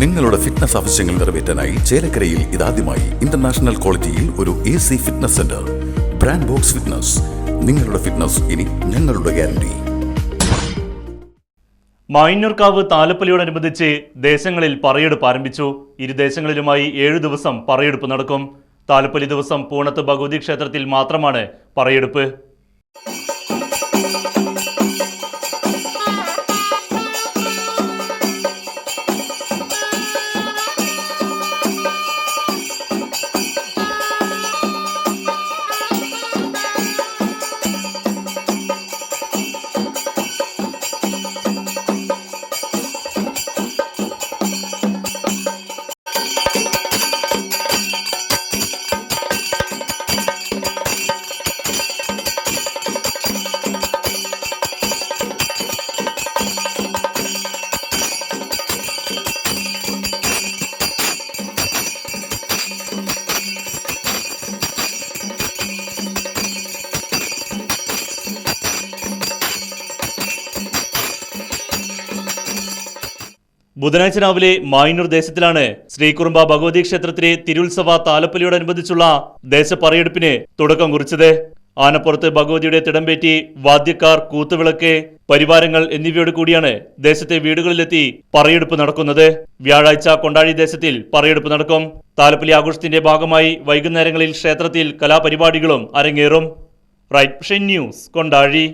നിങ്ങളുടെ ഫിറ്റ്നസ് ആവശ്യങ്ങൾ നിറവേറ്റാനായി ചേലക്കരയിൽ ഇതാദ്യമായി ഇന്റർനാഷണൽ ക്വാളിറ്റിയിൽ ഒരു A C fitness centre brand Box fitness നിങ്ങളുടെ ഫിറ്റ്നസ് ഇനി ഞങ്ങളുടെ ഗ്യാരണ്ടി മായിന്നൂർക്കാവ് താലപ്പലിയോടനുബന്ധിച്ച് ദേശങ്ങളിൽ പറയെടുപ്പ് ആരംഭിച്ചു. ഇരു ദേശങ്ങളിലുമായി ഏഴു ദിവസം പറയെടുപ്പ് നടക്കും. താലപ്പലി ദിവസം പൂണത്ത് ഭഗവതി ക്ഷേത്രത്തിൽ മാത്രമാണ് പറയെടുപ്പ്. ബുധനാഴ്ച രാവിലെ മായന്നൂർ ദേശത്തിലാണ് ശ്രീകുറുമ്പ ഭഗവതി ക്ഷേത്രത്തിലെ തിരുത്സവ താലപ്പൊലിയോടനുബന്ധിച്ചുള്ള ദേശപ്പറയെടുപ്പിന് തുടക്കം കുറിച്ചത്. ആനപ്പുറത്ത് ഭഗവതിയുടെ തിടമ്പേറ്റി വാദ്യക്കാർ കൂത്തുവിളക്ക് പരിവാരങ്ങൾ എന്നിവയോട് കൂടിയാണ് ദേശത്തെ വീടുകളിലെത്തി പറയെടുപ്പ് നടക്കുന്നത്. വ്യാഴാഴ്ച കൊണ്ടാഴി ദേശത്തിൽ പറയെടുപ്പ് നടക്കും. താലപ്പൊലി ആഘോഷത്തിന്റെ ഭാഗമായി വൈകുന്നേരങ്ങളിൽ ക്ഷേത്രത്തിൽ കലാപരിപാടികളും അരങ്ങേറും. Right News Kondazhi.